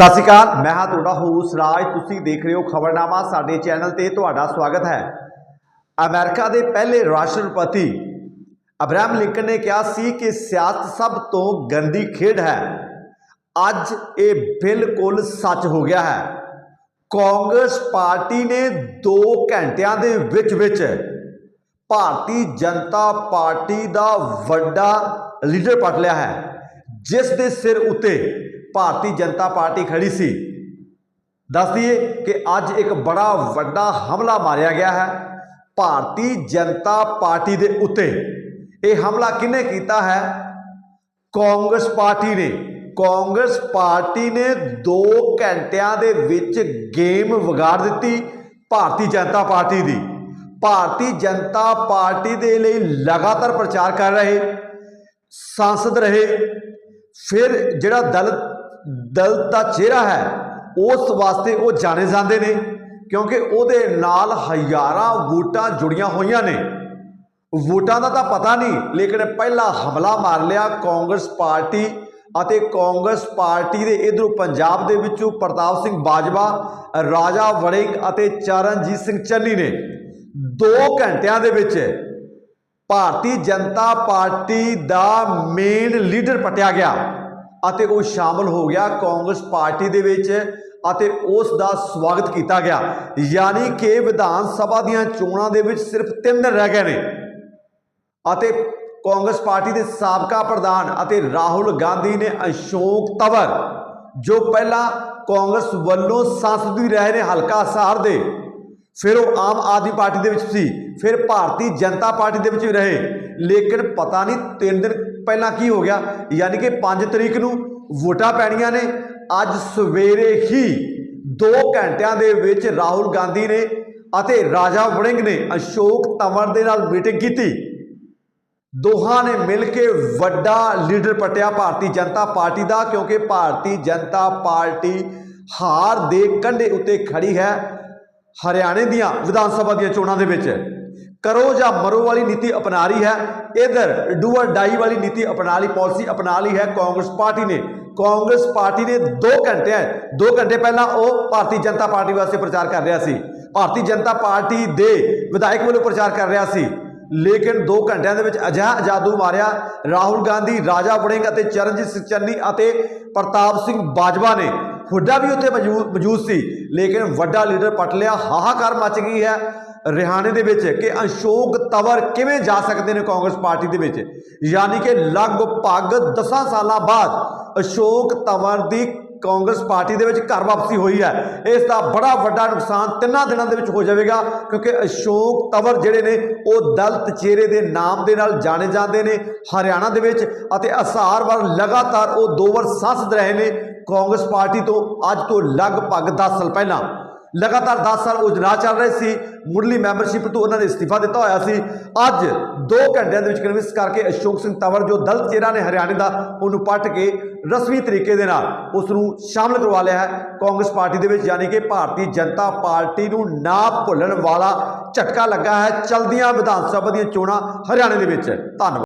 ਸਤਿ ਸ਼੍ਰੀ ਅਕਾਲ, ਮੈਂ ਹਾਂ ਤੁਹਾਡਾ ਹੋਸ ਰਾਜ। ਤੁਸੀਂ ਦੇਖ ਰਹੇ ਹੋ ਖਬਰਨਾਮਾ, ਸਾਡੇ ਚੈਨਲ ਤੇ ਤੁਹਾਡਾ ਸਵਾਗਤ ਹੈ। ਅਮਰੀਕਾ ਦੇ ਪਹਿਲੇ ਰਾਸ਼ਟਰਪਤੀ ਅਬਰਾਹਮ ਲਿੰਕਨ ਨੇ ਕਿਹਾ ਸੀ ਕਿ ਸਿਆਸਤ ਸਭ ਤੋਂ ਗੰਦੀ ਖੇਡ ਹੈ। ਅੱਜ ਇਹ ਬਿਲਕੁਲ ਸੱਚ ਹੋ ਗਿਆ ਹੈ। ਕਾਂਗਰਸ ਪਾਰਟੀ ਨੇ 2 ਘੰਟਿਆਂ ਦੇ ਵਿੱਚ ਵਿੱਚ ਭਾਰਤੀ ਜਨਤਾ ਪਾਰਟੀ ਦਾ ਵੱਡਾ ਲੀਡਰ ਪਟ ਲਿਆ ਹੈ, ਜਿਸ ਦੇ ਸਿਰ ਉੱਤੇ ਭਾਰਤੀ ਜਨਤਾ ਪਾਰਟੀ ਖੜੀ ਸੀ। ਦੱਸ ਦਈਏ ਕਿ ਅੱਜ ਇੱਕ ਬੜਾ ਵੱਡਾ ਹਮਲਾ ਮਾਰਿਆ ਗਿਆ ਹੈ। ਭਾਰਤੀ ਜਨਤਾ ਪਾਰਟੀ ਦੇ ਉੱਤੇ ਇਹ ਹਮਲਾ ਕਿਹਨੇ ਕੀਤਾ ਹੈ? ਕਾਂਗਰਸ ਪਾਰਟੀ ਨੇ। ਕਾਂਗਰਸ ਪਾਰਟੀ ਨੇ 2 ਘੰਟਿਆਂ ਦੇ ਵਿੱਚ ਗੇਮ ਵਿਗਾੜ ਦਿੱਤੀ ਭਾਰਤੀ ਜਨਤਾ ਪਾਰਟੀ ਦੀ। ਭਾਰਤੀ ਜਨਤਾ ਪਾਰਟੀ ਦੇ ਲਈ ਲਗਾਤਾਰ ਪ੍ਰਚਾਰ ਕਰ ਰਹੇ। ਸੰਸਦ ਰਹੇ। ਫਿਰ ਜਿਹੜਾ ਦਲ ਦਲ ਦਾ ਚਿਹਰਾ ਹੈ, ਉਸ ਵਾਸਤੇ ਉਹ ਜਾਣੇ ਜਾਂਦੇ ਨੇ, ਕਿਉਂਕਿ ਉਹਦੇ ਨਾਲ ਹਜ਼ਾਰਾਂ ਵੋਟਾਂ ਜੁੜੀਆਂ ਹੋਈਆਂ ਨੇ। ਵੋਟਾਂ ਦਾ ਤਾਂ ਪਤਾ ਨਹੀਂ, ਲੇਕਿਨ ਪਹਿਲਾ ਹਮਲਾ ਮਾਰ ਲਿਆ ਕਾਂਗਰਸ ਪਾਰਟੀ ਅਤੇ ਕਾਂਗਰਸ ਪਾਰਟੀ ਦੇ ਇਧਰੋਂ ਪੰਜਾਬ ਦੇ ਵਿੱਚੋਂ ਪ੍ਰਤਾਪ ਸਿੰਘ ਬਾਜਵਾ, ਰਾਜਾ ਵੜਿੰਗ ਅਤੇ ਚਰਨਜੀਤ ਸਿੰਘ ਚੰਨੀ ਨੇ। 2 ਘੰਟਿਆਂ ਦੇ ਵਿੱਚ ਭਾਰਤੀ ਜਨਤਾ ਪਾਰਟੀ ਦਾ ਮੇਨ ਲੀਡਰ ਪਟਿਆ ਗਿਆ। ਅਤੇ ਉਹ ਸ਼ਾਮਲ ਹੋ ਗਿਆ ਕਾਂਗਰਸ ਪਾਰਟੀ ਦੇ ਵਿੱਚ ਅਤੇ ਉਸ ਦਾ ਸਵਾਗਤ ਕੀਤਾ ਗਿਆ। ਯਾਨੀ ਕਿ ਵਿਧਾਨ ਸਭਾ ਦੀਆਂ ਚੋਣਾਂ ਦੇ ਵਿੱਚ ਸਿਰਫ 3 ਦਿਨ ਰਹਿ ਗਏ ਨੇ। ਅਤੇ ਕਾਂਗਰਸ ਪਾਰਟੀ ਦੇ ਸਾਬਕਾ ਪ੍ਰਧਾਨ ਅਤੇ ਰਾਹੁਲ ਗਾਂਧੀ ਨੇ ਅਸ਼ੋਕ ਤਵਰ, ਜੋ ਪਹਿਲਾਂ ਕਾਂਗਰਸ ਵੱਲੋਂ ਸੰਸਦ ਵੀ ਰਹੇ ਨੇ ਹਲਕਾ ਸਾਰ ਦੇ, ਫਿਰ ਉਹ ਆਮ ਆਦਮੀ ਪਾਰਟੀ ਦੇ ਵਿੱਚ ਸੀ, ਫਿਰ ਭਾਰਤੀ ਜਨਤਾ ਪਾਰਟੀ ਦੇ ਵਿੱਚ ਵੀ ਰਹੇ। ਲੇਕਿਨ ਪਤਾ ਨਹੀਂ ਤਿੰਨ ਦਿਨ ਪਹਿਲਾਂ ਕੀ ਹੋ ਗਿਆ? ਯਾਨੀ ਕਿ 5 ਤਰੀਕ ਨੂੰ ਵੋਟਾਂ ਪੈਣੀਆਂ ਨੇ। ਅੱਜ ਸਵੇਰੇ ਹੀ 2 ਘੰਟਿਆਂ ਦੇ ਵਿੱਚ ਰਾਹੁਲ ਗਾਂਧੀ ਨੇ ਅਤੇ ਰਾਜਾ ਵੜਿੰਗ ਨੇ ਅਸ਼ੋਕ ਤੰਵਰ ਦੇ ਨਾਲ ਮੀਟਿੰਗ ਕੀਤੀ। ਦੋਹਾਂ ਨੇ ਮਿਲ ਕੇ ਵੱਡਾ ਲੀਡਰ ਪਟਿਆ ਭਾਰਤੀ ਜਨਤਾ ਪਾਰਟੀ ਦਾ, ਕਿਉਂਕਿ ਭਾਰਤੀ ਜਨਤਾ ਪਾਰਟੀ ਹਾਰ ਦੇ ਕੰਢੇ ਉੱਤੇ ਖੜੀ ਹੈ ਹਰਿਆਣੇ ਦੀਆਂ ਵਿਧਾਨ ਸਭਾ ਦੀਆਂ ਚੋਣਾਂ ਦੇ ਵਿੱਚ। ਕਰੋ ਜਾਂ ਮਰੋ ਵਾਲੀ ਨੀਤੀ ਅਪਣਾ ਰਹੀ ਹੈ। ਇਧਰ ਡੂ অর ਡਾਈ ਵਾਲੀ ਨੀਤੀ ਅਪਣਾ ਲਈ ਪਾਲਿਸੀ ਅਪਣਾ ਲਈ ਹੈ ਕਾਂਗਰਸ ਪਾਰਟੀ ਨੇ। ਕਾਂਗਰਸ ਪਾਰਟੀ ਨੇ 2 ਘੰਟੇ 2 ਘੰਟੇ ਪਹਿਲਾਂ ਉਹ ਭਾਰਤੀ ਜਨਤਾ ਪਾਰਟੀ ਵਾਸਤੇ ਪ੍ਰਚਾਰ ਕਰ ਰਿਹਾ ਸੀ। ਭਾਰਤੀ ਜਨਤਾ ਪਾਰਟੀ ਦੇ ਵਿਧਾਇਕ ਵੱਲੋਂ ਪ੍ਰਚਾਰ ਕਰ ਰਿਹਾ ਸੀ। ਲੇਕਿਨ 2 ਘੰਟਿਆਂ ਦੇ ਵਿੱਚ ਅਜਿਹਾ ਜਾਦੂ ਮਾਰਿਆ ਰਾਹੁਲ ਗਾਂਧੀ, ਰਾਜਾ ਵੜਿੰਗ ਅਤੇ ਚਰਨਜੀਤ ਸਿੰਘ ਚੰਨੀ ਅਤੇ ਪ੍ਰਤਾਪ ਸਿੰਘ ਬਾਜਵਾ ਨੇ। ਹੁੱਡਾ ਵੀ ਉੱਥੇ ਮੌਜੂਦ ਮੌਜੂਦ ਸੀ। ਲੇਕਿਨ ਵੱਡਾ ਲੀਡਰ ਪਟ ਲਿਆ। ਹਾਹਾਕਾਰ ਮਚ ਗਈ ਹੈ। ਰਿਹਾਣੇ ਦੇ ਵਿੱਚ ਕਿ ਅਸ਼ੋਕ ਤਵਰ ਕਿਵੇਂ ਜਾ ਸਕਦੇ ਨੇ ਕਾਂਗਰਸ ਪਾਰਟੀ ਦੇ ਵਿੱਚ? ਯਾਨੀ ਕਿ ਲਗਭਗ 10 ਸਾਲਾਂ ਬਾਅਦ ਅਸ਼ੋਕ ਤਵਰ ਦੀ ਕਾਂਗਰਸ ਪਾਰਟੀ ਦੇ ਵਿੱਚ ਘਰ ਵਾਪਸੀ ਹੋਈ ਹੈ। ਇਸ ਦਾ ਬੜਾ ਵੱਡਾ ਨੁਕਸਾਨ ਤਿੰਨਾਂ ਦਿਨਾਂ ਦੇ ਵਿੱਚ ਹੋ ਜਾਵੇਗਾ, ਕਿਉਂਕਿ ਅਸ਼ੋਕ ਤਵਰ ਜਿਹੜੇ ਨੇ, ਉਹ ਦਲਤ ਚਿਹਰੇ ਦੇ ਨਾਮ ਦੇ ਨਾਲ ਜਾਣੇ ਜਾਂਦੇ ਨੇ ਹਰਿਆਣਾ ਦੇ ਵਿੱਚ ਅਤੇ ਅਸਾਰ ਵਾਰ ਲਗਾਤਾਰ ਉਹ ਦੋ ਵਾਰ ਸੰਸਦ ਰਹੇ ਨੇ ਕਾਂਗਰਸ ਪਾਰਟੀ ਤੋਂ ਅੱਜ ਤੋਂ ਲਗਭਗ 10 ਸਾਲ ਪਹਿਲਾਂ। ਲਗਾਤਾਰ 10 ਸਾਲ ਉਹ ਰਾਹ ਚੱਲ ਰਹੇ ਸੀ, ਮੁੱਢਲੀ ਮੈਂਬਰਸ਼ਿਪ ਤੋਂ ਉਹਨਾਂ ਨੇ ਅਸਤੀਫਾ ਦਿੱਤਾ ਹੋਇਆ ਸੀ। ਅੱਜ 2 ਘੰਟਿਆਂ ਦੇ ਵਿੱਚ ਕਨਵਿੰਸ ਕਰਕੇ ਅਸ਼ੋਕ ਸਿੰਘ ਤਵਰ ਜੋ ਦਲਤ ਚਿਹਰਾ ਨੇ ਹਰਿਆਣੇ ਦਾ, ਉਹਨੂੰ ਪੱਟ ਕੇ ਰਸਮੀ ਤਰੀਕੇ ਦੇ ਨਾਲ ਉਸ ਨੂੰ ਸ਼ਾਮਲ ਕਰਵਾ ਲਿਆ ਹੈ। ਕਾਂਗਰਸ ਪਾਰਟੀ ਦੇ ਵਿੱਚ ਯਾਨੀ ਕਿ ਭਾਰਤੀ ਜਨਤਾ ਪਾਰਟੀ ਨੂੰ ਨਾ ਭੁੱਲਣ ਵਾਲਾ ਝਟਕਾ ਲੱਗਾ ਹੈ। ਚਲਦੀਆਂ ਵਿਧਾਨ ਸਭਾ ਦੀਆਂ ਚੋਣਾਂ ਹਰਿਆਣੇ ਦੇ ਵਿੱਚ। ਧੰਨਵਾਦ।